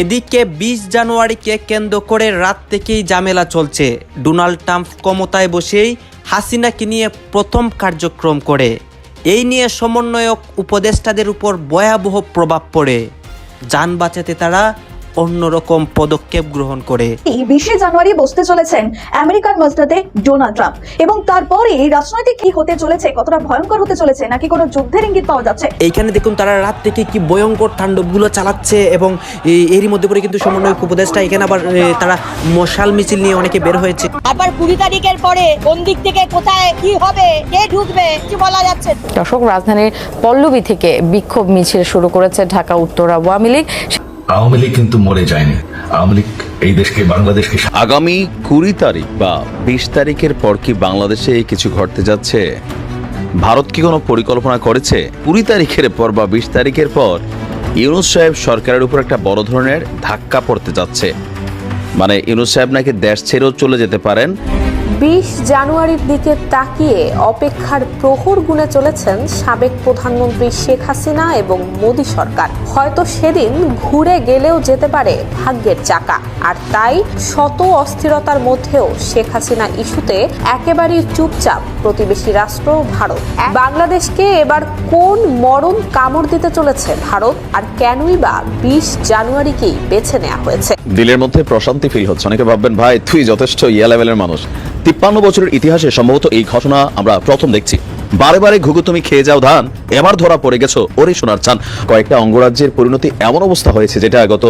এদিকে বিশ জানুয়ারিকে কেন্দ্র করে রাত থেকেই ঝামেলা চলছে। ডোনাল্ড ট্রাম্প ক্ষমতায় বসেই হাসিনাকে নিয়ে প্রথম কার্যক্রম করে। এই নিয়ে সমন্বয়ক উপদেষ্টাদের উপর ভয়াবহ প্রভাব পড়ে। যান বাঁচাতে তারা অন্যরকম পদক্ষেপ গ্রহণ করে। বিশে জানুয়ারি বসতে চলেছেন আমেরিকার মসনাদে ডোনাল্ড ট্রাম্প। এবং তারপরে রাজনৈতিক কি হতে চলেছে কতটা ভয়ঙ্কর হতে চলেছে নাকি কোনো যুদ্ধের ইঙ্গিত পাওয়া যাচ্ছে? এইখানে দেখুন তারা রাত থেকে কি ভয়ঙ্কর তাণ্ডবগুলো চালাচ্ছে এবং এরই মধ্যে করে কিন্তু সমন্বয়ক উপদেষ্টা এখানে আবার তারা মশাল মিছিল নিয়ে অনেকে বের হয়েছে। আবার কুড়ি তারিখের পরে কোন দিক থেকে কোথায় কি হবে কে ঢুকবে কিছু বলা যাচ্ছে। দর্শক রাজধানীর পল্লবী থেকে বিক্ষোভ মিছিল শুরু করেছে ঢাকা উত্তর আওয়ামী লীগ। আওয়ামী লীগ কিন্তু মরে যায়নি। আওয়ামী লীগ এই দেশকে, বাংলাদেশকে আগামী কুড়ি তারিখ বা বিশ তারিখের পর কি বাংলাদেশে কিছু ঘটতে যাচ্ছে? ভারত কি কোনো পরিকল্পনা করেছে? কুড়ি তারিখের পর বা বিশ তারিখের পর ইউনুস সাহেব সরকারের উপর একটা বড় ধরনের ধাক্কা পড়তে যাচ্ছে। মানে ইউনুস সাহেব নাকি দেশ ছেড়েও চলে যেতে পারেন। বিশ জানুয়ারির দিকে তাকিয়ে অপেক্ষার প্রহর গুনে চলেছেন সাবেক প্রধানমন্ত্রী শেখ হাসিনা এবং মোদী সরকার। হয়তো সেদিন ঘুরে গেলেও যেতে পারে ভাগ্যের চাকা। আর তাই শত অস্থিরতার মধ্যেও শেখ হাসিনা ইস্যুতে একেবারেই চুপচাপ প্রতিবেশী রাষ্ট্র ভারত। বাংলাদেশকে এবার কোন মরণ কামড় দিতে চলেছে ভারত? আর কেনই বা বিশ জানুয়ারিকেই বেছে নেওয়া হয়েছে? দিলের মধ্যে প্রশান্তি ফিল হচ্ছে। অনেকে ভাববেন, ভাই, তুই যথেষ্ট ইয়া লেভেলের মানুষ। তিপ্পান্ন বছরের ইতিহাসে সম্ভবত এই ঘটনা আমরা প্রথম দেখছি। বারে বারে ঘুঘু তুমি খেয়ে যাও ধান, এবার ধরা পড়ে গেছো ওরে সোনার চান কয়েকটা অঙ্গরাজ্যের পরিণতি এমন অবস্থা হয়েছে যেটা গত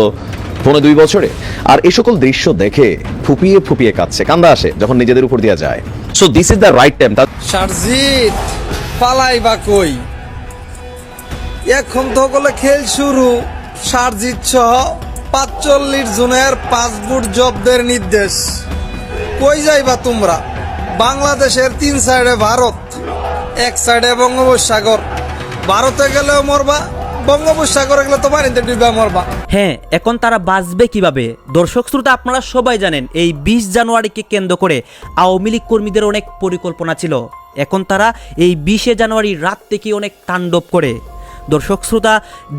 পনেরো দুই বছরে। আর এই সকল দৃশ্য দেখে ফুপিয়ে ফুপিয়ে কাঁদছে, কান্দা আসে যখন নিজেদের উপর দিয়ে যায়। So this is the right time Sarjit পালাই বা কই? এখন তো হলে খেল শুরু। সারজিৎ সহ পাঁচচল্লিশ জনের পাসপোর্ট জব্দের নির্দেশ। কই যাইবা তোমরা? বাংলাদেশের তিন সাইডে ভারত, এক সাইডে বঙ্গোপসাগর। ভারতে গেলেও মরবা, বঙ্গোপসাগরে গেলে তো পানিতে ডুবে মরবা। হ্যাঁ এখন তারা বাঁচবে কীভাবে? দর্শক শ্রোতা, আপনারা সবাই জানেন, এই বিশ জানুয়ারিকে কেন্দ্র করে আওয়ামী লীগ কর্মীদের অনেক পরিকল্পনা ছিল। এখন তারা এই বিশে জানুয়ারি রাত থেকে অনেক তাণ্ডব করে। দর্শক শ্রোতা,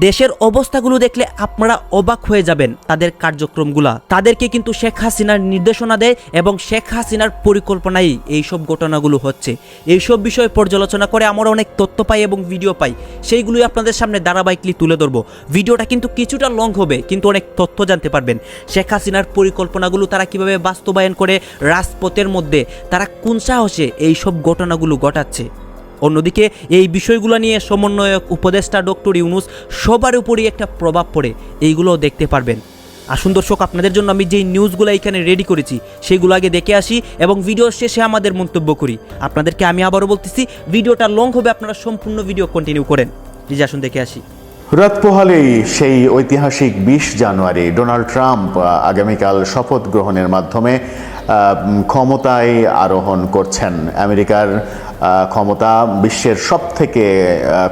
দেশের অবস্থাগুলো দেখলে আপনারা অবাক হয়ে যাবেন তাদের কার্যক্রমগুলা। তাদেরকে কিন্তু শেখ হাসিনার নির্দেশনা দেয় এবং শেখ হাসিনার পরিকল্পনায় এইসব ঘটনাগুলো হচ্ছে। এইসব বিষয়ে পর্যালোচনা করে আমরা অনেক তথ্য পাই এবং ভিডিও পাই। সেইগুলোই আপনাদের সামনে ধারাবাহিকলি তুলে ধরবো। ভিডিওটা কিন্তু কিছুটা লং হবে, কিন্তু অনেক তথ্য জানতে পারবেন। শেখ হাসিনার পরিকল্পনাগুলো তারা কীভাবে বাস্তবায়ন করে রাজপথের মধ্যে, তারা কোন সাহসে এইসব ঘটনাগুলো ঘটাচ্ছে। অন্যদিকে এই বিষয়গুলো নিয়ে সমন্বয়ক উপদেষ্টা ডক্টর ইউনুস সবার উপরই একটা প্রভাব পড়ে এইগুলো দেখতে পারবেন। আসুন দর্শক, আপনাদের জন্য আমি যেই নিউজগুলো এখানে রেডি করেছি সেইগুলো আগে দেখে আসি এবং ভিডিও শেষে আমাদের মন্তব্য করি। আপনাদেরকে আমি আবারও বলতেছি ভিডিওটা লং হবে, আপনারা সম্পূর্ণ ভিডিও কন্টিনিউ করেন। প্লিজ আসুন দেখে আসি। রাত পোহালেই সেই ঐতিহাসিক বিশ জানুয়ারি ডোনাল্ড ট্রাম্প আগামীকাল শপথ গ্রহণের মাধ্যমে ক্ষমতায় আরোহণ করছেন। আমেরিকার ক্ষমতা বিশ্বের সব থেকে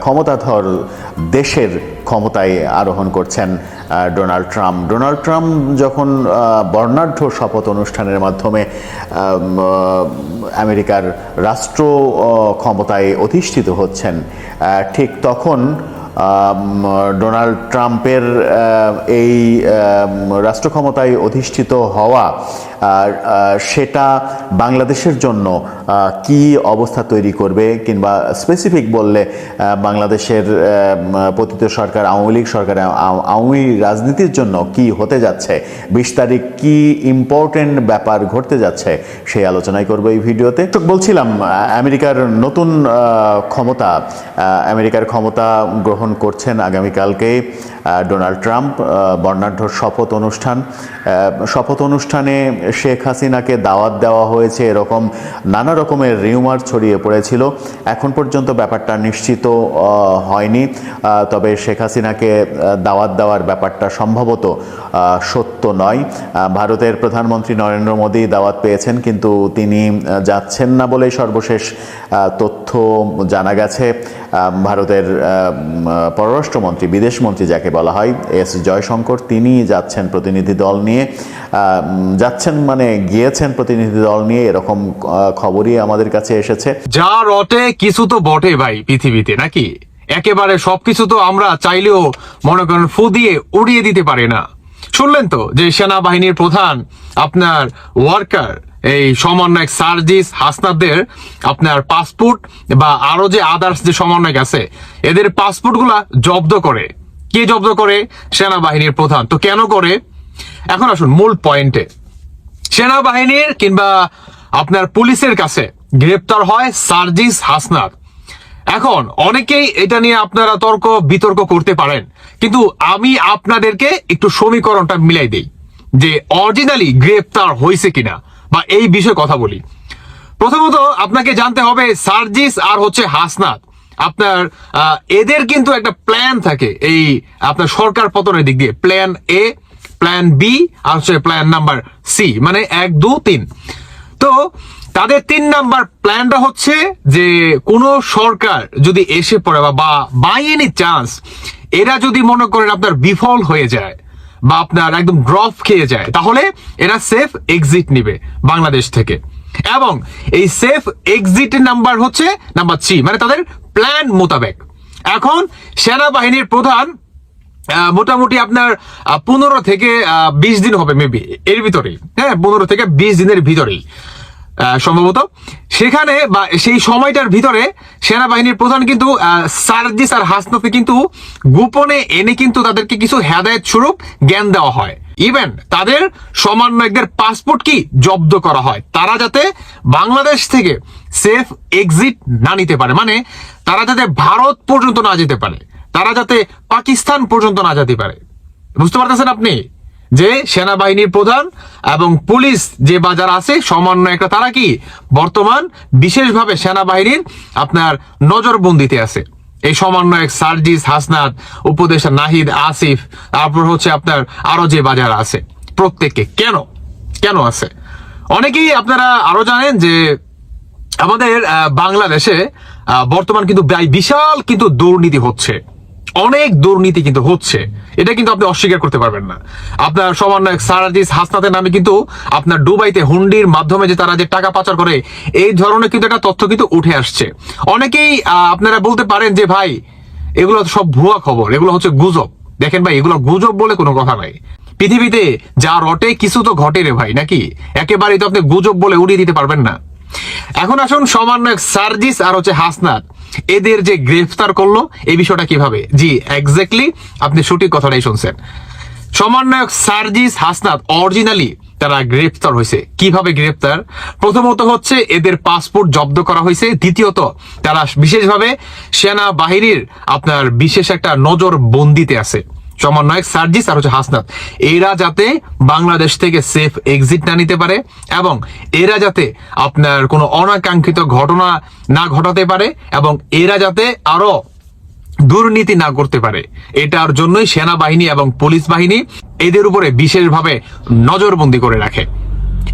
ক্ষমতাধর দেশের ক্ষমতায় আরোহণ করছেন ডোনাল্ড ট্রাম্প। ডোনাল্ড ট্রাম্প যখন বর্ণাঢ্য শপথ অনুষ্ঠানের মাধ্যমে আমেরিকার রাষ্ট্র ক্ষমতায় অধিষ্ঠিত হচ্ছেন ঠিক তখন ডোনাল্ড ট্রাম্পের এই রাষ্ট্র ক্ষমতায় অধিষ্ঠিত হওয়া সেটা বাংলাদেশের জন্য কি অবস্থা তৈরি করবে কিংবা স্পেসিফিক বললে বাংলাদেশের পতিত সরকার, আওয়ামী লীগ সরকার আওয়ামী রাজনীতির জন্য কি হতে যাচ্ছে, বিশ তারিখ কি ইম্পর্টেন্ট ব্যাপার ঘটতে যাচ্ছে, সেই আলোচনাই করব এই ভিডিওতে। বলছিলাম আমেরিকার নতুন ক্ষমতা আমেরিকার ক্ষমতা গ্রহণ করছেন আগামীকালকে। ডোনাল্ড ট্রাম্প বর্ণাঢ্য শপথ অনুষ্ঠান। শপথ অনুষ্ঠানে শেখ হাসিনাকে দাওয়াত দেওয়া হয়েছে, এরকম নানা রকমের রিউমার ছড়িয়ে পড়েছিল। এখন পর্যন্ত ব্যাপারটা নিশ্চিত হয়নি। তবে শেখ হাসিনাকে দাওয়াত দেওয়ার ব্যাপারটা সম্ভবত সত্য নয়। ভারতের প্রধানমন্ত্রী নরেন্দ্র মোদী দাওয়াত পেয়েছেন, কিন্তু তিনি যাচ্ছেন না বলেই সর্বশেষ তথ্য জানা গেছে। ভারতের পররাষ্ট্রমন্ত্রী, বিদেশমন্ত্রী যাকে বলা হয়। এস জয়শঙ্কর তিনি যাচ্ছেন প্রতিনিধি দল নিয়ে। যাচ্ছেন মানে গিয়েছেন প্রতিনিধি দল নিয়ে, এরকম খবরই আমাদের কাছে এসেছে। যা রটে, কিছু তো বটে ভাই পৃথিবীতে, নাকি? একেবারে সবকিছু তো আমরা চাইলেও মনে করেন ফু দিয়ে উড়িয়ে দিতে পারি না। শুনলেন তো যে সেনাবাহিনীর প্রধান আপনার ওয়ার্কার, এই সমন্বয়ক সার্জিস হাসনাদের আপনার পাসপোর্ট বা আরও যে আদার্স যে সমন্বয়ক আছে, এদের পাসপোর্টগুলা জব্দ করে। কে জব্দ করে? সেনাবাহিনীর প্রধান। তো কেন করে? এখন আসুন মূল পয়েন্টে সেনাবাহিনীর কিংবা আপনার পুলিশের কাছে গ্রেপ্তার হয় সার্জিস হাসনাত। এখন অনেকেই এটা নিয়ে আপনারা তর্ক, বিতর্ক করতে পারেন। কিন্তু আমি আপনাদেরকে একটু সমীকরণটা মিলাই দেই যে অরিজিনালি গ্রেপ্তার হয়েছে কিনা বা এই বিষয়ে কথা বলি। প্রথমত আপনাকে জানতে হবে সার্জিস আর হচ্ছে হাসনাত। আপনার এদের কিন্তু একটা প্ল্যান থাকে। এই আপনার সরকার পতনের দিক দিয়ে। প্ল্যান এ প্ল্যান বি আর হচ্ছে প্ল্যান নাম্বার সি মানে এক, দু, তিন। তো তাদের তিন নাম্বার প্ল্যানটা হচ্ছে যে, কোন সরকার যদি এসে পড়ে বা বাই এনি চান্স এরা যদি মনে করেন আপনার বিফল হয়ে যায় বা আপনার একদম ড্রপ খেয়ে যায়, তাহলে এরা সেফ এক্সিট নিবে বাংলাদেশ থেকে। এবং এই সেফ এক্সিট নাম্বার হচ্ছে নাম্বার থ্রি মানে তাদের প্ল্যান মোতাবেক। এখন সেনাবাহিনীর প্রধান মোটামুটি আপনার পনেরো থেকে বিশ দিন হবে মেবি এর ভিতরেই। হ্যাঁ পনেরো থেকে বিশ দিনের ভিতরেই। সম্ভবত। সেখানে বা সেই সময়টার ভিতরে সেনাবাহিনীর প্রধান কিন্তু সার্জিস আর হাসনাতে কিন্তু গোপনে এনে কিন্তু তাদেরকে কিছু হেদায়ত স্বরূপ জ্ঞান দেওয়া হয়। ইভেন তাদের সমন্বয়কদের পাসপোর্ট কি জব্দ করা হয়? তারা যাতে বাংলাদেশ থেকে সেফ এক্সিট না নিতে পারে। মানে তারা যাতে ভারত পর্যন্ত না যেতে পারে। তারা যাতে পাকিস্তান পর্যন্ত না যেতে পারে। বুঝতে পারতেছেন আপনি? যে সেনাবাহিনীর প্রধান এবং পুলিশ যে বাজার আছে, সমন্বয়করা, তারা কি বর্তমান বিশেষভাবে সেনাবাহিনীর আপনার নজরবন্দিতে আছে? এই সমন্বয়ক সার্জিস হাসনাত উপদেশা নাহিদ আসিফ, তারপর হচ্ছে আপনার আরও যে বাজার আছে প্রত্যেককে কেন? কেন আছে? অনেকেই আপনারা আরও জানেন যে আমাদের বাংলাদেশে বর্তমান কিন্তু বিশাল কিন্তু দুর্নীতি হচ্ছে। অনেক দুর্নীতি কিন্তু হচ্ছে। এটা কিন্তু আপনি অস্বীকার করতে পারবেন না। আপনার সমন্বয়ক সারাজিস হাসনাতের নামে কিন্তু আপনার দুবাইতে হুন্ডির মাধ্যমে যে তারা যে টাকা পাচার করে, এই ধরনের কিন্তু একটা তথ্য কিন্তু উঠে আসছে। অনেকেই আপনারা বলতে পারেন যে, ভাই, এগুলো সব ভুয়া খবর, এগুলো হচ্ছে গুজব। দেখেন ভাই, এগুলো গুজব বলে কোনো কথা নাই। পৃথিবীতে যা রটে, কিছু তো ঘটে রে ভাই, নাকি? একেবারেই তো আপনি গুজব বলে উড়িয়ে দিতে পারবেন না। এখন আসুন সমন্বয়ক সার্জিস আর হচ্ছে হাসনাত। এদের যে গ্রেফতার করল, এই বিষয়টা কীভাবে? জি এক্স্যাক্টলি আপনি সঠিক কথাটাই শুনছেন। সমন্বয়ক সার্জিস হাসনাত অরিজিনালি তারা গ্রেফতার হয়েছে। কীভাবে গ্রেফতার? প্রথমত হচ্ছে এদের পাসপোর্ট জব্দ করা হয়েছে। দ্বিতীয়ত, তারা বিশেষভাবে সেনা বাহিনীর আপনার বিশেষ একটা নজর বন্দিতে আছে। সমন্বয়ক সার্জিস আর হচ্ছে হাসনাত। এরা যাতে বাংলাদেশ থেকে সেফ এক্সিট না নিতে পারে এবং এরা যাতে আপনার কোনো অনাকাঙ্ক্ষিত ঘটনা না ঘটাতে পারে এবং এরা যাতে আরও দুর্নীতি না করতে পারে, এটার জন্যই সেনাবাহিনী এবং পুলিশ বাহিনী এদের উপরে বিশেষভাবে নজরবন্দি করে রাখে।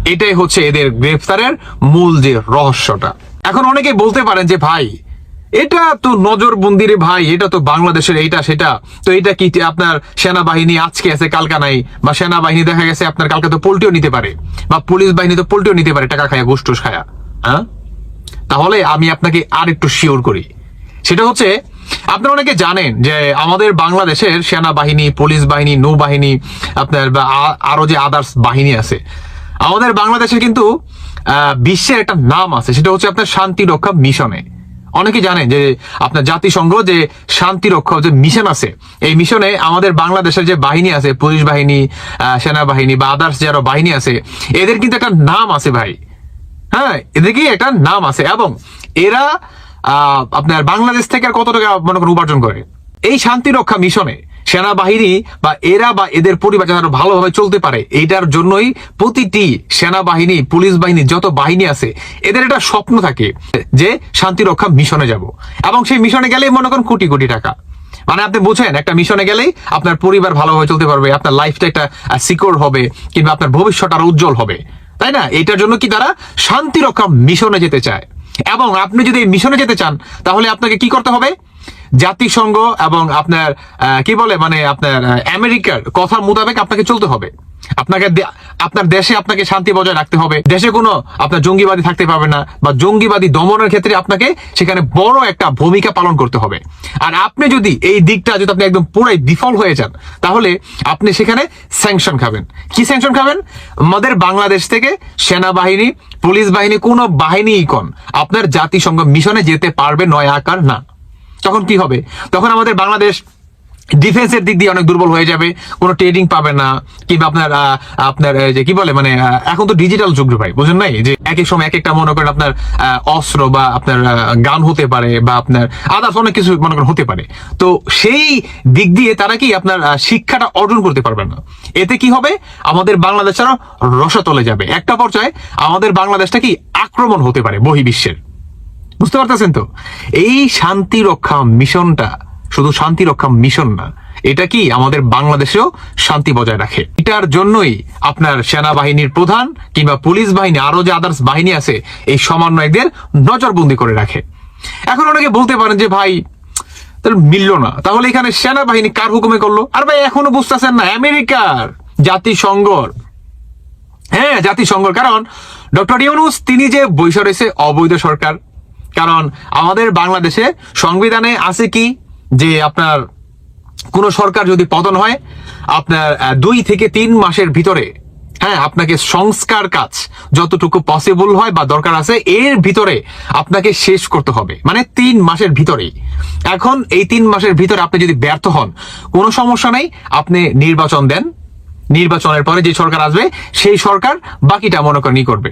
এটাই হচ্ছে এদের গ্রেফতারের মূল যে রহস্যটা। এখন অনেকে বলতে পারেন যে, ভাই এটা তো নজরবন্দি রে ভাই, এটা তো বাংলাদেশের এইটা সেটা। তো এটা কি আপনার সেনাবাহিনী আজকে আছে, কালকা নাই? বা সেনাবাহিনী দেখা গেছে আপনার কালকে তো পোল্টিও নিতে পারে। বা পুলিশ বাহিনী তো পোল্টিও নিতে পারে, টাকা খায়া গোষ্ঠুস খায়া। হ্যাঁ? তাহলে আমি আপনাকে আর একটু শিওর করি। সেটা হচ্ছে, আপনারা অনেকে জানেন যে আমাদের বাংলাদেশের সেনাবাহিনী, পুলিশ বাহিনী, নৌবাহিনী, আপনার বা আরও যে আদার্স বাহিনী আছে, আমাদের বাংলাদেশের কিন্তু বিশ্বের একটা নাম আছে। সেটা হচ্ছে আপনার শান্তি রক্ষা মিশনে। অনেকে জানেন যে আপনার জাতিসংঘ যে শান্তি রক্ষা যে মিশন আছে, এই মিশনে আমাদের বাংলাদেশের যে বাহিনী আছে, পুলিশ বাহিনী সেনাবাহিনী বা আদার্স যারা বাহিনী আছে, এদের কিন্তু একটা নাম আছে ভাই। হ্যাঁ এদেরকে একটা নাম আছে এবং এরা আপনার বাংলাদেশ থেকে কত টাকা মনে করেন উপার্জন করে? এই শান্তি রক্ষা মিশনে সেনাবাহিনী বা এরা বা এদের পরিবার যেন ভালোভাবে চলতে পারে, এইটার জন্যই প্রতিটি সেনাবাহিনী, পুলিশ বাহিনী যত বাহিনী আছে, এদের একটা স্বপ্ন থাকে যে শান্তি রক্ষা মিশনে যাব। এবং সেই মিশনে গেলেই মনে করেন কোটি কোটি টাকা। মানে আপনি বুঝেন, একটা মিশনে গেলেই আপনার পরিবার ভালোভাবে চলতে পারবে, আপনার লাইফটা একটা সিকিউর হবে, কিংবা আপনার ভবিষ্যৎ আরও উজ্জ্বল হবে। তাই না? এটার জন্য কি তারা শান্তি রক্ষা মিশনে যেতে চায়। এবং আপনি যদি মিশনে যেতে চান, তাহলে আপনাকে কি করতে হবে? জাতিসংঘ এবং আপনার কি বলে মানে আপনার আমেরিকার কথা মোতাবেক আপনাকে চলতে হবে। আপনাকে আপনার দেশে আপনাকে শান্তি বজায় রাখতে হবে। দেশে কোনো আপনার জঙ্গিবাদী থাকতে পারবে না বা জঙ্গিবাদী দমনের ক্ষেত্রে আপনাকে সেখানে বড় একটা ভূমিকা পালন করতে হবে। আর আপনি যদি এই দিকটা যদি আপনি একদম পুরাই বিফল হয়ে যান, তাহলে আপনি সেখানে স্যাংশন খাবেন। কি স্যাংশন খাবেন? আমাদের বাংলাদেশ থেকে সেনাবাহিনী, পুলিশ বাহিনী, কোনো বাহিনী কোন। আপনার জাতিসংঘ মিশনে যেতে পারবে নয়, আকার না। তখন কি হবে? তখন আমাদের বাংলাদেশ ডিফেন্সের দিক দিয়ে অনেক দুর্বল হয়ে যাবে। কোনো ট্রেডিং পাবে না, কিংবা আপনার আপনার যে কি বলে মানে এখন তো ডিজিটাল যুগ ভাই, বুঝেন নাই? যে এক এক সময় এক একটা মনে করেন আপনার অস্ত্র বা আপনার গান হতে পারে বা আপনার আদার্স অনেক কিছু মনে করেন হতে পারে। তো সেই দিক দিয়ে তারা কি আপনার শিক্ষাটা অর্জন করতে পারবে না। এতে কি হবে? আমাদের বাংলাদেশ বাংলাদেশেরও রসাতলে যাবে। একটা পর্যায়ে আমাদের বাংলাদেশটা কি আক্রমণ হতে পারে বহির্বিশ্বের। বুঝতে পারতেছেন তো? এই শান্তি রক্ষা মিশনটা শুধু শান্তি রক্ষা মিশন না, এটা কি আমাদের বাংলাদেশেও শান্তি বজায় রাখে? এটার জন্যই আপনার সেনাবাহিনীর প্রধান কিংবা পুলিশ বাহিনী আরও যে আদার্স বাহিনী আছে, এই সমন্বয়কদের নজরবন্দি করে রাখে। এখন অনেকে বলতে পারেন যে, ভাই, তাহলে মিললো না। তাহলে এখানে সেনাবাহিনী কার হুকুমে করল? আর ভাই, এখনও বুঝতেছেন না, আমেরিকার জাতিসংঘর। হ্যাঁ জাতিসংঘর, কারণ ডক্টর ইউনুস, তিনি যে বৈশা রয়েছে, অবৈধ সরকার। কারণ আমাদের বাংলাদেশে সংবিধানে আছে কি? যে আপনার কোন সরকার যদি পতন হয়, আপনার দুই থেকে তিন মাসের ভিতরে হ্যাঁ আপনাকে সংস্কার কাজ যতটুকু পসিবল হয় বা দরকার আছে, এর ভিতরে আপনাকে শেষ করতে হবে। মানে তিন মাসের ভিতরেই। এখন এই তিন মাসের ভিতরে আপনি যদি ব্যর্থ হন, কোনো সমস্যা নেই, আপনি নির্বাচন দেন। নির্বাচনের পরে যে সরকার আসবে, সেই সরকার বাকিটা মনে করেন করবে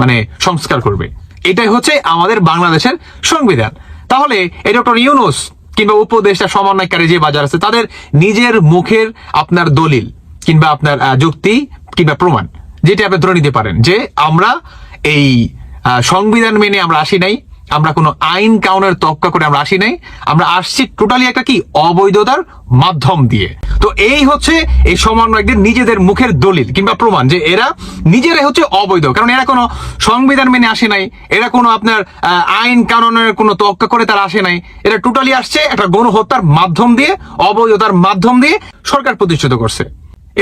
মানে সংস্কার করবে। এটাই হচ্ছে আমাদের বাংলাদেশের সংবিধান। তাহলে এই ডক্টর ইউনুস কিংবা উপদেষ্টা সমন্বয়কারী যে বাজার আছে, তাদের নিজের মুখের আপনার দলিল কিংবা আপনার যুক্তি কিংবা প্রমাণ, যেটি আপনি ধরে নিতে পারেন যে আমরা এই সংবিধান মেনে আমরা আসি নাই আমরা কোনো আইন কাউনের তক্কা করে আমরা আসি নাই। আমরা আসছি টোটালি একটা কি? অবৈধতার মাধ্যম দিয়ে। তো এই হচ্ছে এই সমন্বয়কদের নিজেদের মুখের দলিল কিংবা প্রমাণ যে এরা নিজেরাই হচ্ছে অবৈধ। কারণ এরা কোনো সংবিধান মেনে আসে নাই। এরা কোনো আপনার আইন কানুনের কোনো তক্কা করে তারা আসে নাই। এরা টোটালি আসছে একটা গণহত্যার মাধ্যম দিয়ে, অবৈধতার মাধ্যম দিয়ে সরকার প্রতিষ্ঠিত করছে।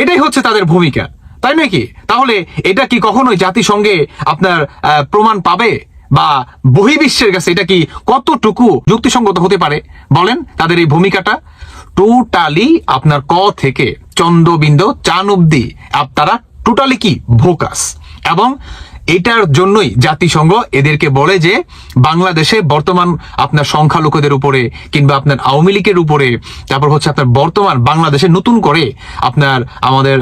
এটাই হচ্ছে তাদের ভূমিকা। তাই নাকি তাহলে এটা কি কখনোই জাতিসংঘে আপনার প্রমাণ পাবে? বা বহির্বিশ্বের কাছে এটা কি কতটুকু যুক্তিসঙ্গত হতে পারে? বলেন তাদের এই ভূমিকাটা। টোটালি আপনার ক থেকে চন্দ্রবিন্দ চান অব্দি আপনারা টোটালি কি ভোকাস। এবং এটার জন্যই জাতিসংঘ এদেরকে বলে যে বাংলাদেশে বর্তমান আপনার সংখ্যালঘুদের উপরে কিংবা আপনার আওয়ামী লীগের উপরে, তারপর হচ্ছে আপনার বর্তমান বাংলাদেশে নতুন করে আপনার আমাদের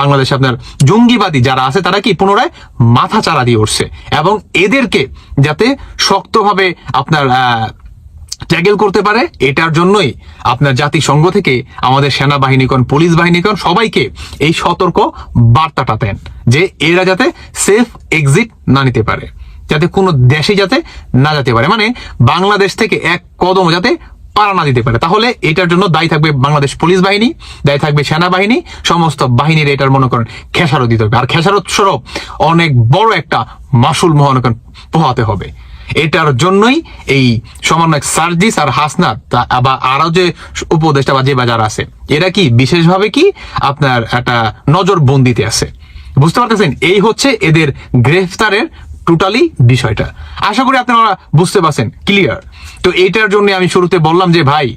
বাংলাদেশে আপনার জঙ্গিবাদী যারা আছে, তারা কি পুনরায় মাথা চারা দিয়ে উঠছে এবং এদেরকে যাতে শক্তভাবে আপনার ট্যাগেল করতে পারে, এটার জন্যই আপনার জাতিসংঘ থেকে আমাদের সেনাবাহিনীগণ, পুলিশ বাহিনীগণ সবাইকে এই সতর্ক বার্তাটা দেন যে এরা যাতে সেফ এক্সিট না নিতে পারে, যাতে কোনো দেশে যাতে না যেতে পারে। মানে বাংলাদেশ থেকে এক কদম যাতে পারা না দিতে পারে। তাহলে এটার জন্য দায়ী থাকবে বাংলাদেশ পুলিশ বাহিনী, দায়ী থাকবে সেনাবাহিনী, সমস্ত বাহিনীর এটার মনে করেন খেসারত দিতে হবে। আর খেসারত স্বরূপ অনেক বড় একটা মাসুল করেন পোহাতে হবে। এটার জন্যই এই সমন্বয়ক সার্জিস আর হাসনাত বা আরও যে উপদেষ্টা বা যে বাজার আছে, এরা কি বিশেষভাবে কি আপনার একটা নজর বন্দিতে আছে? বুঝতে পারতেছেন? এই হচ্ছে এদের গ্রেফতারের টোটালি বিষয়টা। আশা করি আপনারা বুঝতে পারছেন ক্লিয়ার তো এটার জন্য আমি শুরুতে বললাম যে, ভাই,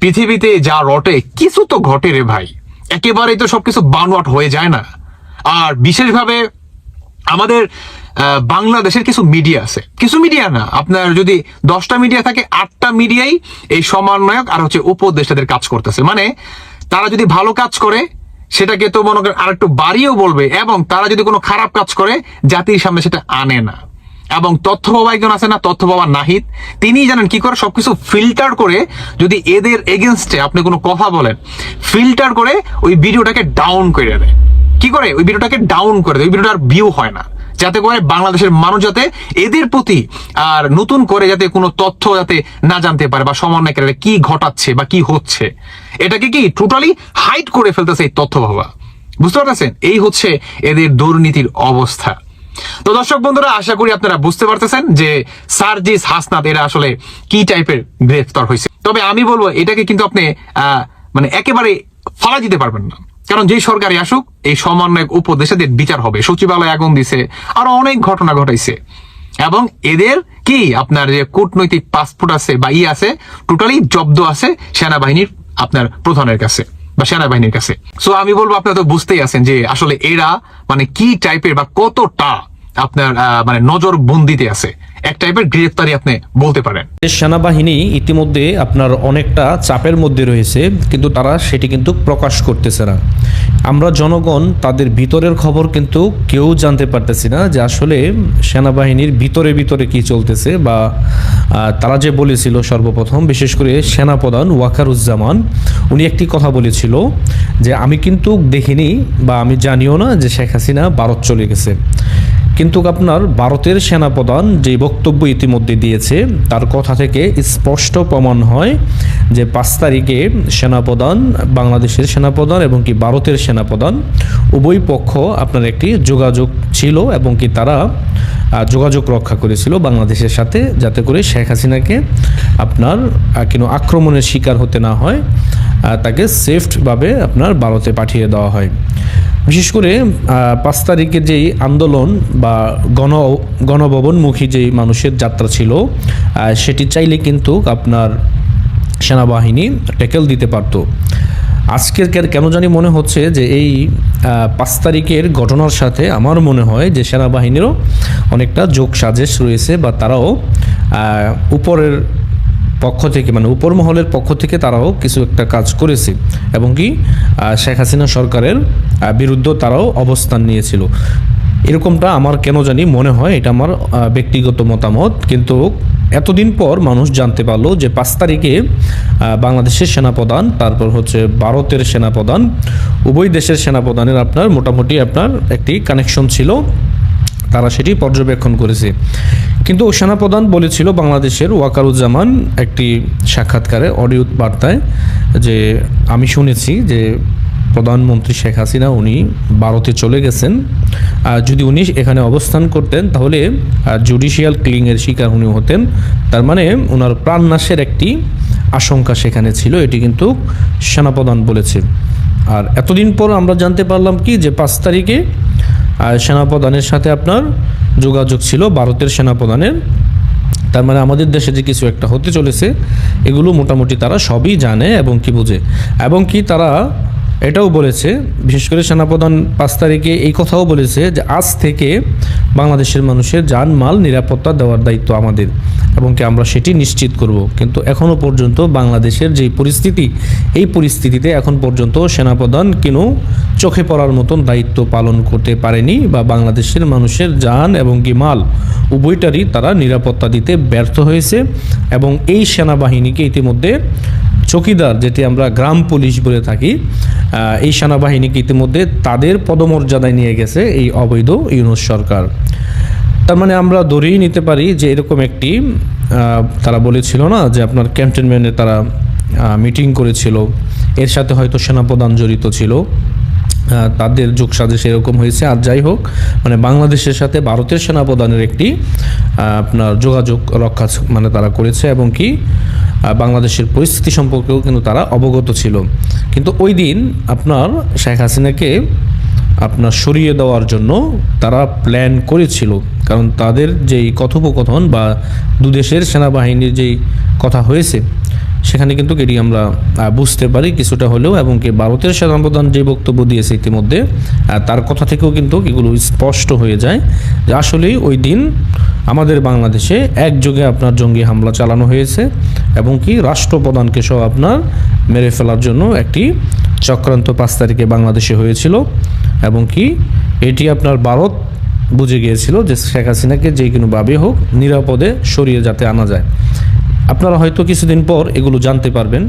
পৃথিবীতে যা রটে, কিছু তো ঘটে রে ভাই। একেবারেই তো সবকিছু বানওয়াট হয়ে যায় না। আর বিশেষভাবে আমাদের বাংলাদেশের কিছু মিডিয়া আছে। কিছু মিডিয়া না, আপনার যদি দশটা মিডিয়া থাকে, আটটা মিডিয়াই এই সমন্বয়ক আর হচ্ছে উপদেষ্টাদের কাজ করতেছে। মানে তারা যদি ভালো কাজ করে, সেটাকে তো মনে করেন আর একটু বাড়িয়েও বলবে, এবং তারা যদি কোনো খারাপ কাজ করে, জাতির সামনে সেটা আনে না। এবং তথ্য বাবা একজন আছে না তথ্য বাবা নাহিদ, তিনি জানেন কি করে সবকিছু ফিল্টার করে যদি এদের এগেনস্টে আপনি কোনো কথা বলেন, ফিল্টার করে ওই ভিডিওটাকে ডাউন করে দেয়। কি করে? ওই ভিডিওটাকে ডাউন করে দেয়। ওই ভিডিওটার ভিউ হয় না। যাতে করে বাংলাদেশের মানুষ যাতে এদের প্রতি আর নতুন করে যাতে কোনো তথ্য যাতে না জানতে পারে বা সমন্বয়কারীরা কি ঘটাচ্ছে বা কি হচ্ছে। এটাকে কি টোটালি হাইড করে ফেলতেছে এই তথ্য বাবা বুঝতে পারতেছেন? এই হচ্ছে এদের দুর্নীতির অবস্থা। তো দর্শক বন্ধুরা, আশা করি আপনারা বুঝতে পারতেছেন যে সার্জিস হাসনাত এরা আসলে কি টাইপের গ্রেফতার হয়েছে। তবে আমি বলব, এটাকে কিন্তু আপনি মানে একেবারে ফালা দিতে পারবেন না। কারণ যেই সরকারি আসুক, এই সমন্বয়ক উপদেশাদের বিচার হবে, সচিবালয় আগুন দিছে, আরও অনেক ঘটনা ঘটাইছে। এবং এদের কি আপনার যে কূটনৈতিক পাসপোর্ট আছে বা ই আছে টোটালি জব্দ আছে সেনাবাহিনীর, আপনার প্রধানের কাছে বা সেনাবাহিনীর কাছে। সো আমি বলব, আপনারা তো বুঝতেই আছেন যে আসলে এরা মানে কি টাইপের বা কতটা আপনার মানে নজর বন্দিতে আছে। এক টাইপের গ্রেফতারি আপনি বলতে পারেন। সেনাবাহিনী ইতিমধ্যে আপনার অনেকটা চাপের মধ্যে রয়েছে, কিন্তু তারা সেটি কিন্তু প্রকাশ করতেছে না। আমরা জনগণ তাদের ভিতরের খবর কিন্তু কেউ জানতে পারতেছি না যে আসলে সেনাবাহিনীর ভিতরে ভিতরে কি চলতেছে বা তারা যে বলেছিল সর্বপ্রথম, বিশেষ করে সেনাপ্রধান ওয়াকারুজ্জামান, উনি একটি কথা বলেছিল যে, আমি কিন্তু দেখিনি বা আমি জানিও না যে শেখ হাসিনা ভারত চলে গেছে। কিন্তু আপনার ভারতের সেনাপ্রধান যে বক্তব্য ইতিমধ্যে দিয়েছে, তার কথা থেকে স্পষ্ট প্রমাণ হয় যে পাঁচ তারিখে সেনাপ্রধান, বাংলাদেশের সেনাপ্রধান এবং কি ভারতের সেনাপ্রধান উভয় পক্ষ আপনার একটি যোগাযোগ ছিল এবং কি তারা যোগাযোগ রক্ষা করেছিল বাংলাদেশের সাথে যাতে করে শেখ হাসিনাকে আপনার কোনো আক্রমণের শিকার হতে না হয় তাকে সেফটভাবে আপনার ভারতে পাঠিয়ে দেওয়া হয়। বিশেষ করে পাঁচ তারিখের যেই আন্দোলন বা গণ, গণভবনমুখী যেই মানুষের যাত্রা ছিল সেটি চাইলে কিন্তু আপনার সেনাবাহিনী ট্যাকেল দিতে পারতো। আজকের কেন জানি মনে হচ্ছে যে এই পাঁচ তারিখের ঘটনার সাথে আমার মনে হয় যে সেনাবাহিনীরও অনেকটা যোগ সাজেশ রয়েছে বা তারাও উপরের পক্ষ থেকে মানে উপর মহলের পক্ষ থেকে তারাও কিছু একটা কাজ করেছে। এবং কি শেখ হাসিনা সরকারের বিরুদ্ধে তারাও অবস্থান নিয়েছিল। এরকমটা আমার কেন জানি মনে হয়, এটা আমার ব্যক্তিগত মতামত। কিন্তু এতদিন পর মানুষ জানতে পারল যে পাঁচ তারিখে বাংলাদেশের সেনাপ্রধান, তারপর হচ্ছে ভারতের সেনাপ্রধান, উভয় দেশের সেনাপ্রধানের আপনার মোটামুটি আপনার একটি কানেকশন ছিল। তারা সেটি পর্যবেক্ষণ করেছে। কিন্তু সেনাপ্রধান বলেছিল বাংলাদেশের ওয়াকারুজ্জামান একটি সাক্ষাৎকারে অডিও বার্তায় যে আমি শুনেছি যে প্রধানমন্ত্রী শেখ হাসিনা উনি ভারতে চলে গেছেন। আর যদি উনি এখানে অবস্থান করতেন তাহলে জুডিশিয়াল ক্লিংয়ের শিকার উনি হতেন। তার মানে ওনার প্রাণনাশের একটি আশঙ্কা সেখানে ছিল, এটি কিন্তু সেনাপ্রধান বলেছে। আর এতদিন পর আমরা জানতে পারলাম কি যে পাঁচ তারিখে সেনাপ্রধানের সাথে আপনার যোগাযোগ ছিল ভারতের সেনাপ্রধানের। তার মানে আমাদের দেশে যে কিছু একটা হতে চলেছে, এগুলো মোটামুটি তারা সবই জানে এবং কি বুঝে। এবং কি তারা এটাও বলেছে, বিশেষ করে সেনাপ্রধান পাঁচ তারিখে এই কথাও বলেছে যে আজ থেকে বাংলাদেশের মানুষের যান মাল নিরাপত্তা দেওয়ার দায়িত্ব আমাদের এবং কি আমরা সেটি নিশ্চিত করব। কিন্তু এখনও পর্যন্ত বাংলাদেশের যে পরিস্থিতি, এই পরিস্থিতিতে এখন পর্যন্ত সেনাপ্রধান কেন চোখে পড়ার মতন দায়িত্ব পালন করতে পারেনি বা বাংলাদেশের মানুষের যান এবং কি মাল উভয়টারই তারা নিরাপত্তা দিতে ব্যর্থ হয়েছে এবং এই সেনাবাহিনীকে ইতিমধ্যে চকিদার, যেটি আমরা গ্রাম পুলিশ বলে থাকি এই সেনাবাহিনীকে ইতিমধ্যে তাদের পদমর্যাদায় নিয়ে গেছে এই অবৈধ ইউনুস সরকার। তার মানে আমরা ধরেই নিতে পারি যে এরকম একটি তারা বলেছিল না যে আপনার ক্যান্টনমেন্টে তারা মিটিং করেছিল। এর সাথে হয়তো সেনাপ্রধান জড়িত ছিল। তাদের যোগ সাজেশ এরকম হয়েছে। আর যাই হোক মানে বাংলাদেশের সাথে ভারতের সেনাপ্রধানের একটি আপনার যোগাযোগ রক্ষা মানে তারা করেছে এবং কি বাংলাদেশের পরিস্থিতি সম্পর্কেও কিন্তু তারা অবগত ছিল। কিন্তু ওই দিন আপনার শেখ হাসিনাকে আপনার সরিয়ে দেওয়ার জন্য তারা প্ল্যান করেছিল। কারণ তাদের যেই কথোপকথন বা দুদেশের সেনাবাহিনীর যেই কথা হয়েছে সেখানে কিন্তু এটি আমরা বুঝতে পারি কিছুটা হলেও এবং কি ভারতের সেনাপ্রধান যে বক্তব্য দিয়েছে ইতিমধ্যে তার কথা থেকেও কিন্তু এগুলো স্পষ্ট হয়ে যায় যে আসলেই ওই দিন আমাদের বাংলাদেশে একযোগে আপনার জঙ্গি হামলা চালানো হয়েছে এবং কি রাষ্ট্রপ্রধানকে সহ আপনার মেরে ফেলার জন্য একটি চক্রান্ত পাঁচ তারিখে বাংলাদেশে হয়েছিল এবং কি এটি আপনার ভারত বুঝে গিয়েছিল যে শেখ হাসিনাকে যে কোনোভাবে হোক নিরাপদে সরিয়ে যাতে আনা যায়। আপনারা হয়তো কিছুদিন পর এগুলো জানতে পারবেন।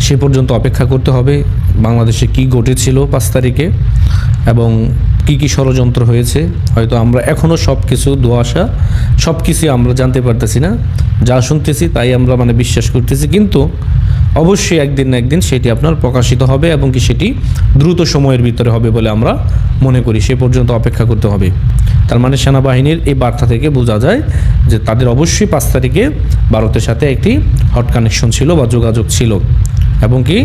সে পর্যন্ত অপেক্ষা করতে হবে বাংলাদেশে কি ঘটেছিল পাঁচ তারিখে এবং কি কি ষড়যন্ত্র হয়েছে। হয়তো আমরা এখনও সব কিছু দোয়াশা সব কিছু আমরা জানতে পারতেছি না। যা শুনতেছি তাই আমরা মানে বিশ্বাস করতেছি। কিন্তু অবশ্যই একদিন না একদিন সেটি আপনার প্রকাশিত হবে এবং কি সেটি দ্রুত সময়ের ভিতরে হবে বলে আমরা মনে করি। সে পর্যন্ত অপেক্ষা করতে হবে। তার মানে সেনাবাহিনীর এই বার্তা থেকে বোঝা যায় যে তাদের অবশ্যই পাঁচ তারিখে ভারতের সাথে একটি হট কানেকশন ছিল বা যোগাযোগ ছিল। এবং কি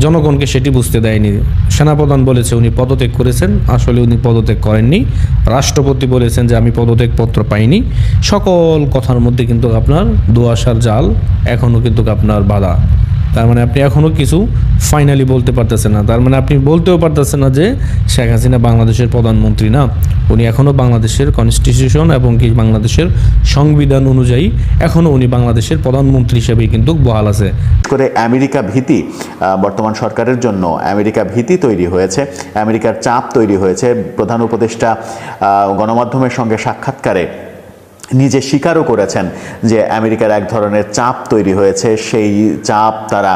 জনগণকে সেটি বুঝতে দেয়নি। সেনাপ্রধান বলেছে উনি পদত্যাগ করেছেন। আসলে উনি পদত্যাগ করেননি। রাষ্ট্রপতি বলেছেন যে আমি পদত্যাগ পত্র পাইনি। সকল কথার মধ্যে কিন্তু আপনার দোয়াশার জাল এখনও কিন্তু আপনার বাধা। তার মানে আপনি এখনও কিছু ফাইনালি বলতে পারতেছে না। তার মানে আপনি বলতেও পারতেছে না যে শেখ হাসিনা বাংলাদেশের প্রধানমন্ত্রী না। উনি এখনও বাংলাদেশের কনস্টিটিউশন এবং কি বাংলাদেশের সংবিধান অনুযায়ী এখনও উনি বাংলাদেশের প্রধানমন্ত্রী হিসেবেই কিন্তু বহাল আছে। করে আমেরিকা ভীতি বর্তমান সরকারের জন্য আমেরিকা ভীতি তৈরি হয়েছে, আমেরিকার চাপ তৈরি হয়েছে। প্রধান উপদেষ্টা গণমাধ্যমের সঙ্গে সাক্ষাৎকারে নিজে স্বীকারও করেছেন যে আমেরিকার এক ধরনের চাপ তৈরি হয়েছে, সেই চাপ তারা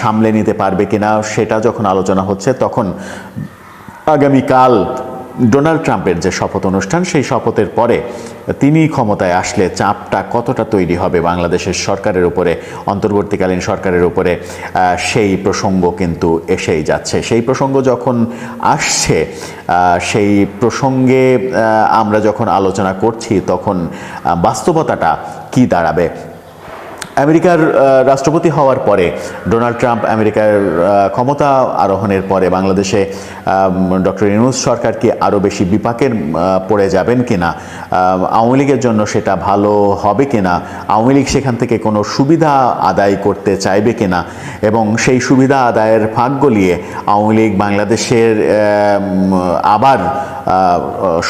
সামলে নিতে পারবে কিনা সেটা যখন আলোচনা হচ্ছে, তখন আগামীকাল ডোনাল্ড ট্রাম্পের যে শপথ অনুষ্ঠান, সেই শপথের পরে তিনি ক্ষমতায় আসলে চাপটা কতটা তৈরি হবে বাংলাদেশের সরকারের উপরে, অন্তর্বর্তীকালীন সরকারের উপরে সেই প্রসঙ্গ কিন্তু এসেই যাচ্ছে। সেই প্রসঙ্গ যখন আসছে সেই প্রসঙ্গে আমরা যখন আলোচনা করছি তখন বাস্তবতাটা কি দাঁড়াবে? আমেরিকার রাষ্ট্রপতি হওয়ার পরে, ডোনাল্ড ট্রাম্প আমেরিকার ক্ষমতা আরোহণের পরে বাংলাদেশে ডক্টর ইউনুস সরকার কি আরও বেশি বিপাকের পড়ে যাবেন কিনা আওয়ামী লীগের জন্য সেটা ভালো হবে কিনা, আওয়ামী লীগ সেখান থেকে কোনো সুবিধা আদায় করতে চাইবে কিনা, এবং সেই সুবিধা আদায়ের ফাঁক গলিয়ে আওয়ামী লীগ বাংলাদেশের আবার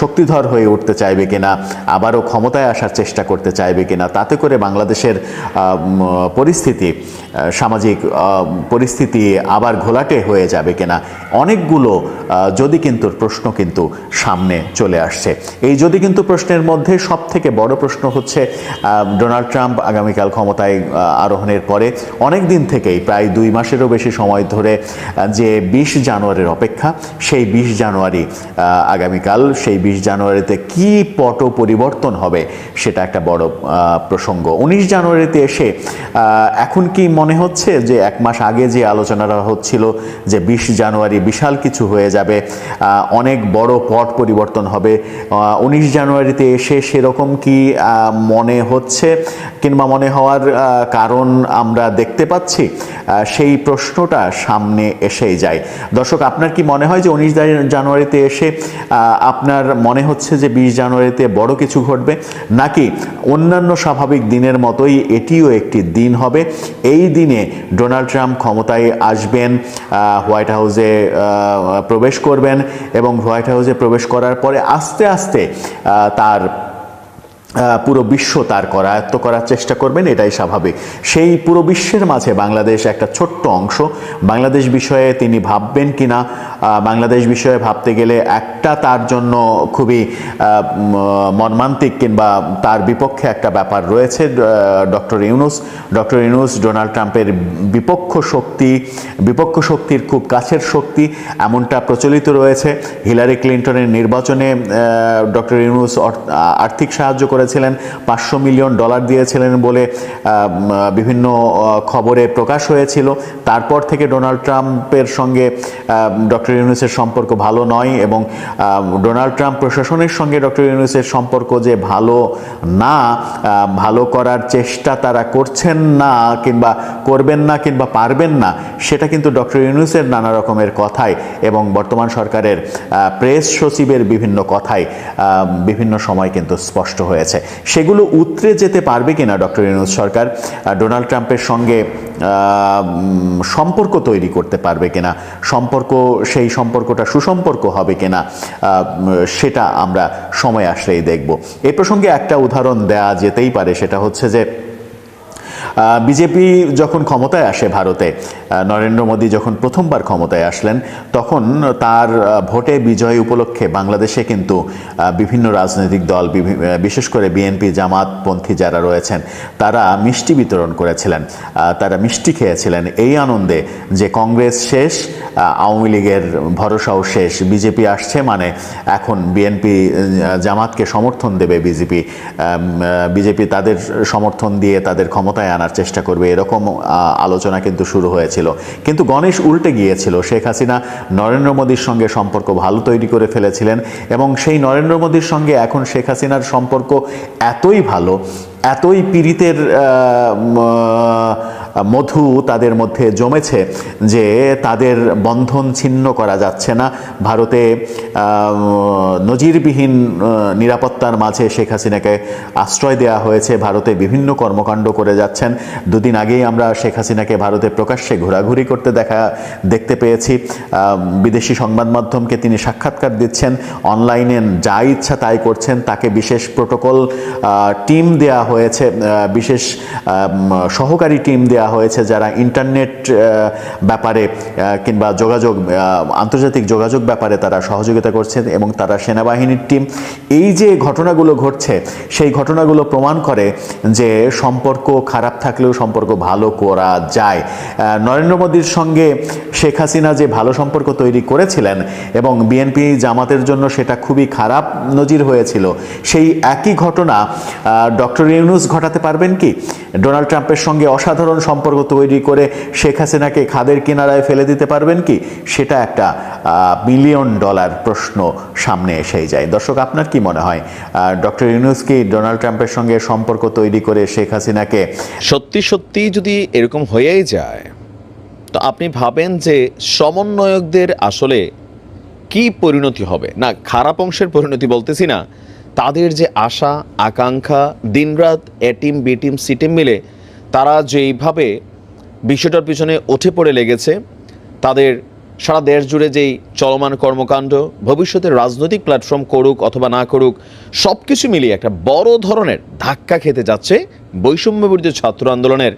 শক্তিধর হয়ে উঠতে চাইবে কিনা, আবারও ক্ষমতায় আসার চেষ্টা করতে চাইবে কিনা, তাতে করে বাংলাদেশের পরিস্থিতি সামাজিক পরিস্থিতি আবার ঘোলাটে হয়ে যাবে কিনা, অনেকগুলো যদি কিন্তু প্রশ্ন কিন্তু সামনে চলে আসছে। এই যদি কিন্তু প্রশ্নের মধ্যে সব থেকে বড় প্রশ্ন হচ্ছে ডোনাল্ড ট্রাম্প আগামীকাল ক্ষমতায় আরোহণের পরে অনেক দিন থেকেই, প্রায় দুই মাসেরও বেশি সময় ধরে যে বিশ জানুয়ারির অপেক্ষা, সেই বিশ জানুয়ারি আগামীকাল, সেই বিশ জানুয়ারিতে কি পট পরিবর্তন হবে, সেটা একটা বড় প্রসঙ্গ। উনিশ জানুয়ারিতে এসে আহ, এখন কি মনে হচ্ছে যে এক মাস আগে যে আলোচনাটা হচ্ছিল যে বিশ জানুয়ারি বিশাল কিছু হয়ে যাবে অনেক বড় পট পরিবর্তন হবে উনিশ জানুয়ারিতে এসে সেরকম কি মনে হচ্ছে কিংবা মনে হওয়ার কারণ আমরা দেখতে পাচ্ছি? সেই প্রশ্নটা সামনে এসেই যায়। দর্শক আপনার কি মনে হয় যে উনিশ জানুয়ারিতে এসে আপনার মনে হচ্ছে যে বিশ জানুয়ারিতে বড় কিছু ঘটবে? নাকি অন্যান্য স্বাভাবিক দিনের মতোই এটিও একটি দিন হবে। এই দিনে ডোনাল্ড ট্রাম্প ক্ষমতায় আসবেন হোয়াইট হাউসে প্রবেশ করবেন এবং হোয়াইট হাউসে প্রবেশ করার পরে আস্তে আস্তে তার পুরো বিশ্ব তার করায়ত্ত করার চেষ্টা করবেন এটাই স্বাভাবিক। সেই পুরো বিশ্বের মাঝে বাংলাদেশ একটা ছোট্ট অংশ। বাংলাদেশ বিষয়ে তিনি ভাববেন কিনা আহ, বাংলাদেশ বিষয়ে ভাবতে গেলে একটা তার জন্য খুবই মর্মান্তিক কিংবা তার বিপক্ষে একটা ব্যাপার রয়েছে doctor Yunus. Doctor Yunus Donald ট্রাম্পের বিপক্ষ শক্তি, বিপক্ষ শক্তির খুব কাছের শক্তি, এমনটা প্রচলিত রয়েছে। হিলারি ক্লিন্টনের নির্বাচনে ডক্টর ইউনুস আর্থিক সাহায্য করেছিলেন, পাঁচশো মিলিয়ন ডলার দিয়েছিলেন বলে বিভিন্ন খবরে প্রকাশ হয়েছিল। তারপর থেকে ডোনাল্ড ট্রাম্পের সঙ্গে ডক্টর ইউনুসের সম্পর্ক ভালো নয় এবং ডোনাল্ড ট্রাম্প প্রশাসনের সঙ্গে ডক্টর ইউনুসের সম্পর্ক যে ভালো না ভালো করার চেষ্টা তারা করছেন না কিংবা করবেন না কিংবা পারবেন না, সেটা কিন্তু ডক্টর ইউনুসের নানা রকমের কথায় এবং বর্তমান সরকারের প্রেস সচিবের বিভিন্ন কথায় বিভিন্ন সময় কিন্তু স্পষ্ট হয়েছে। সেগুলো উতরে যেতে পারবে কিনা ডক্টর ইউনুস সরকার ডোনাল্ড ট্রাম্পের সঙ্গে সম্পর্ক তৈরি করতে পারবে কিনা, সম্পর্ক, সেই সম্পর্কটা সুসম্পর্ক হবে কিনা সেটা আমরা সময় আসলেই দেখব। এ প্রসঙ্গে একটা উদাহরণ দেয়া যেতেই পারে, সেটা হচ্ছে যে বিজেপি যখন ক্ষমতায় আসে ভারতে নরেন্দ্র মোদী যখন প্রথমবার ক্ষমতায় আসলেন, তখন তার ভোটে বিজয় উপলক্ষে বাংলাদেশে কিন্তু বিভিন্ন রাজনৈতিক দল বিশেষ করে বিএনপি, জামাতপন্থী যারা রয়েছেন, তারা মিষ্টি বিতরণ করেছিলেন তারা মিষ্টি খেয়েছিলেন। এই আনন্দে যে কংগ্রেস শেষ আওয়ামী লীগের ভরসাও শেষ, বিজেপি আসছে মানে এখন বিএনপি জামাতকে সমর্থন দেবে বিজেপি বিজেপি তাদের সমর্থন দিয়ে তাদের ক্ষমতায় আনার আনার চেষ্টা করবে। এরকম আলোচনা কিন্তু শুরু হয়েছিল। কিন্তু গণেশ উল্টে গিয়েছিল। শেখ হাসিনা নরেন্দ্র মোদীর সঙ্গে সম্পর্ক ভালো তৈরি করে ফেলেছিলেন এবং সেই নরেন্দ্র মোদীর সঙ্গে এখন শেখ হাসিনার সম্পর্ক এতই ভালো, এতই পীড়িতের মধু তাদের মধ্যে জমেছে যে তাদের বন্ধন ছিন্ন করা যাচ্ছে না। ভারতে নজিরবিহীন নিরাপত্তার মাঝে শেখ হাসিনাকে আশ্রয় দেওয়া হয়েছে। ভারতে বিভিন্ন কর্মকাণ্ড করে যাচ্ছেন। দুদিন আগেই আমরা শেখ হাসিনাকে ভারতে প্রকাশ্যে ঘোরাঘুরি করতে দেখা, দেখতে পেয়েছি। বিদেশি সংবাদ মাধ্যমকে তিনি সাক্ষাৎকার দিচ্ছেন। অনলাইনে যা ইচ্ছা তাই করছেন। তাকে বিশেষ প্রোটোকল টিম দেয়া হয়েছে। বিশেষ সহকারী টিম দেয়া হয়েছে যারা ইন্টারনেট ব্যাপারে কিংবা যোগাযোগ আন্তর্জাতিক যোগাযোগ ব্যাপারে তারা সহযোগিতা করছেন এবং তারা সেনাবাহিনীর টিম এই যে ঘটনাগুলো ঘটছে, সেই ঘটনাগুলো প্রমাণ করে যে সম্পর্ক খারাপ থাকলেও সম্পর্ক ভালো করা যায়। নরেন্দ্র মোদীর সঙ্গে শেখ হাসিনা যে ভালো সম্পর্ক তৈরি করেছিলেন এবং বিএনপি জামাতের জন্য সেটা খুবই খারাপ নজির হয়েছিল, সেই একই ঘটনা ডক্টর ইউনুস ঘটাতে পারবেন কি? ডোনাল্ড ট্রাম্পের সঙ্গে অসাধারণ সম্পর্ক তৈরি করে শেখ হাসিনাকে খাদের কিনারায় ফেলে দিতে পারবেন কি? সেটা একটা বিলিয়ন ডলার প্রশ্ন সামনে এসেই যায়। দর্শক, আপনার কি মনে হয়? ডক্টর ইউনুস কি ডোনাল্ড ট্রাম্পের সঙ্গে সম্পর্ক তৈরি করে শেখ হাসিনাকে সত্যি সত্যি যদি এরকম হয়েই যায়, তো আপনি ভাবেন যে সমন্বয়কদের আসলে কি পরিণতি হবে? না, খারাপ অংশের পরিণতি বলতেছি না। তাদের যে আশা, আকাঙ্ক্ষা, দিনরাত A team B team B team, C team মিলে তারা যেইভাবে বিষয়টার পিছনে উঠে পড়ে লেগেছে, তাদের সারা দেশ জুড়ে যেই চলমান কর্মকাণ্ড, ভবিষ্যতের রাজনৈতিক প্ল্যাটফর্ম করুক অথবা না করুক সব কিছু মিলিয়ে একটা বড় ধরনের ধাক্কা খেতে যাচ্ছে বৈষম্য ছাত্র আন্দোলনের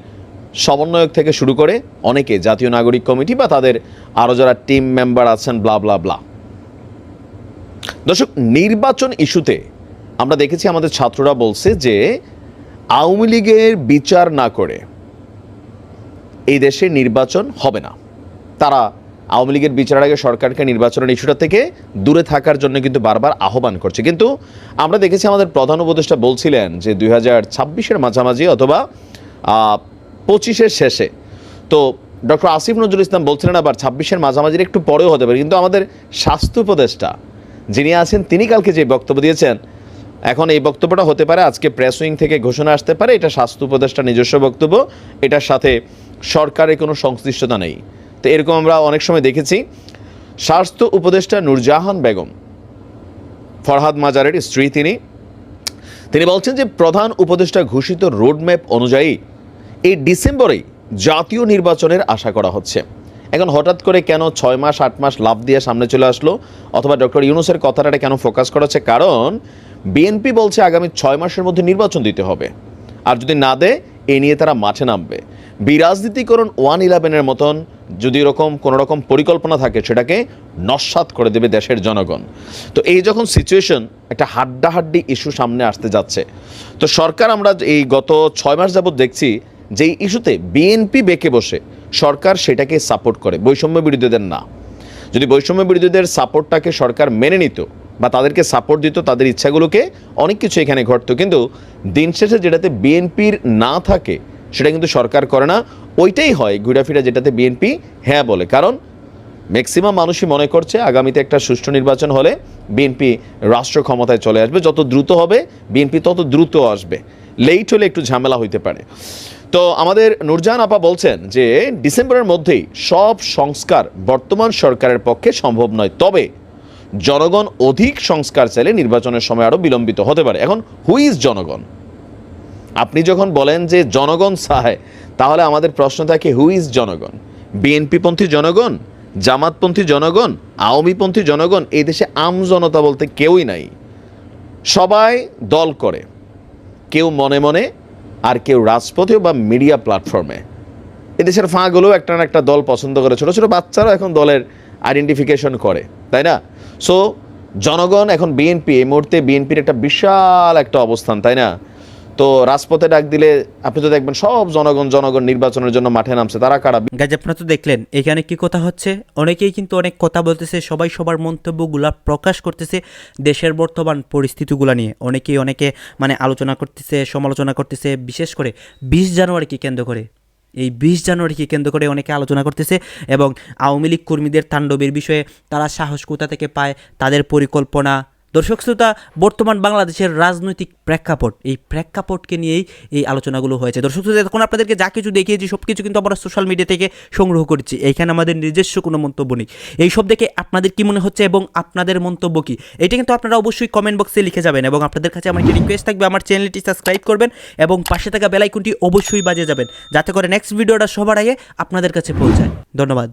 সমন্বয়ক থেকে শুরু করে অনেকে জাতীয় নাগরিক কমিটি বা তাদের আরও যারা টিম মেম্বার আছেন ব্লা ব্লা ব্লা দর্শক, নির্বাচন ইস্যুতে আমরা দেখেছি আমাদের ছাত্ররা বলছে যে আওয়ামী লীগের বিচার না করে এই দেশে নির্বাচন হবে না। তারা আওয়ামী লীগের বিচারের আগে সরকারকে নির্বাচনের ইস্যুটা থেকে দূরে থাকার জন্য কিন্তু বারবার আহ্বান করছে। কিন্তু আমরা দেখেছি আমাদের প্রধান উপদেষ্টা বলছিলেন যে দুই হাজার ছাব্বিশের মাঝামাঝি অথবা পঁচিশের শেষে। তো ডক্টর আসিফ নজরুল ইসলাম বলছিলেন আবার ছাব্বিশের মাঝামাঝির একটু পরেও হতে পারে। কিন্তু আমাদের স্বাস্থ্য উপদেষ্টা যিনি আছেন, তিনি কালকে যে বক্তব্য দিয়েছেন এখন এই বক্তব্যটা হতে পারে, আজকে প্রেস উইং থেকে ঘোষণা আসতে পারে, এটা স্বাস্থ্য উপদেষ্টা নিজস্ব বক্তব্য, এটার সাথে সরকারের কোনো সংশ্লিষ্টতা নেই। তো এরকম আমরা অনেক সময় দেখেছি। স্বাস্থ্য উপদেষ্টা নূরজাহান বেগম, ফরহাদ মাজারের স্ত্রী তিনি তিনি বলছেন যে প্রধান উপদেষ্টা ঘোষিত রোডম্যাপ অনুযায়ী এই ডিসেম্বরেই জাতীয় নির্বাচনের আশা করা হচ্ছে। এখন হঠাৎ করে কেন ছয় মাস, আট মাস লাভ দিয়ে সামনে চলে আসলো? অথবা ডক্টর ইউনুসের কথাটা কেন ফোকাস করা হচ্ছে? কারণ বিএনপি বলছে আগামী ছয় মাসের মধ্যে নির্বাচন দিতে হবে। আর যদি না দেয়, এ নিয়ে তারা মাঠে নামবে। বিরাজনীতিকরণ ওয়ান ইলেভেনের মতন যদি এরকম কোনো রকম পরিকল্পনা থাকে, সেটাকে নস্বাত করে দেবে দেশের জনগণ। তো এই যখন সিচুয়েশন একটা হাড্ডাহাড্ডি ইস্যু সামনে আসতে যাচ্ছে। তো সরকার আমরা এই গত ছয় মাস যাবৎ দেখছি যেই ইস্যুতে বিএনপি বেঁকে বসে সরকার সেটাকে সাপোর্ট করে। বৈষম্য বিরোধীদের না। যদি বৈষম্য বিরোধীদের সাপোর্টটাকে সরকার মেনে নিত বা তাদেরকে সাপোর্ট দিত, তাদের ইচ্ছাগুলোকে অনেক কিছু এখানে ঘটতো। কিন্তু দিন শেষে যেটাতে বিএনপির না থাকে, সেটা কিন্তু সরকার করে না। ওইটাই হয় ঘুরাফিরা যেটাতে বিএনপি হ্যাঁ বলে। কারণ ম্যাক্সিমাম মানুষই মনে করছে আগামীতে একটা সুষ্ঠু নির্বাচন হলে বিএনপি রাষ্ট্র ক্ষমতায় চলে আসবে। যত দ্রুত হবে, বিএনপি তত দ্রুত আসবে। লেট হলে একটু ঝামেলা হইতে পারে। তো আমাদের নূরজাহান আপা বলছেন যে, ডিসেম্বরের মধ্যেই সব সংস্কার বর্তমান সরকারের পক্ষে সম্ভব নয়। তবে জনগণ অধিক সংস্কার চাইলে নির্বাচনের সময় আরও বিলম্বিত হতে পারে। এখন হুইজ জনগণ? আপনি যখন বলেন যে জনগণ চায়, তাহলে আমাদের প্রশ্ন থাকে হুইজ জনগণ? বিএনপিপন্থী জনগণ? জামাতপন্থী জনগণ? আওয়ামীপন্থী জনগণ? এই দেশে আম জনতা বলতে কেউই নাই। সবাই দল করে। কেউ মনে মনে, আর কেউ রাজপথে বা মিডিয়া প্ল্যাটফর্মে এদেশের ফাঁকগুলো একটা না একটা দল পছন্দ করে। ছোটো ছোটো বাচ্চারা এখন দলের আইডেন্টিফিকেশন করে, তাই না? সো জনগণ এখন বিএনপি এই মুহূর্তে বিএনপির একটা বিশাল একটা অবস্থান, তাই না? তো রাজপথে ডাক দিলে আপনি তো দেখবেন সব জনগণ জনগণ নির্বাচনের জন্য মাঠে নামছে, তারা কারা? গাইজ আপনারা তো দেখলেন, এখানে কি কথা হচ্ছে? অনেকেই কিন্তু অনেক কথা বলতেছে, সবাই সবার মন্তব্যগুলা প্রকাশ করতেছে দেশের বর্তমান পরিস্থিতিগুলো নিয়ে। অনেকেই অনেকে মানে আলোচনা করতেছে, সমালোচনা করতেছে, বিশেষ করে বিশ জানুয়ারিকে কেন্দ্র করে। এই বিশ জানুয়ারিকে কেন্দ্র করে অনেকে আলোচনা করতেছে এবং আওয়ামী লীগ কর্মীদের তাণ্ডবের বিষয়ে তারা সাহস কোথা থেকে পায়, তাদের পরিকল্পনা দর্শক শ্রোতা, বর্তমান বাংলাদেশের রাজনৈতিক প্রেক্ষাপট, এই প্রেক্ষাপটকে নিয়েই এই আলোচনাগুলো হয়েছে। দর্শক শ্রোতা এখন আপনাদেরকে যা কিছু দেখিয়েছি সব কিছু কিন্তু আমরা সোশ্যাল মিডিয়া থেকে সংগ্রহ করেছি। এইখানে আমাদের নিজস্ব কোনো মন্তব্য নেই। এই সব দেখে আপনাদের কি মনে হচ্ছে এবং আপনাদের মন্তব্য কী? এটা কিন্তু আপনারা অবশ্যই কমেন্ট বক্সে লিখে যাবেন এবং আপনাদের কাছে আমার একটি রিকোয়েস্ট থাকবে, আমার চ্যানেলটি সাবস্ক্রাইব করবেন এবং পাশে থাকা বেলাইকনটি অবশ্যই বাজে যাবেন, যাতে করে নেক্সট ভিডিওটা সবার আগে আপনাদের কাছে পৌঁছায়। ধন্যবাদ।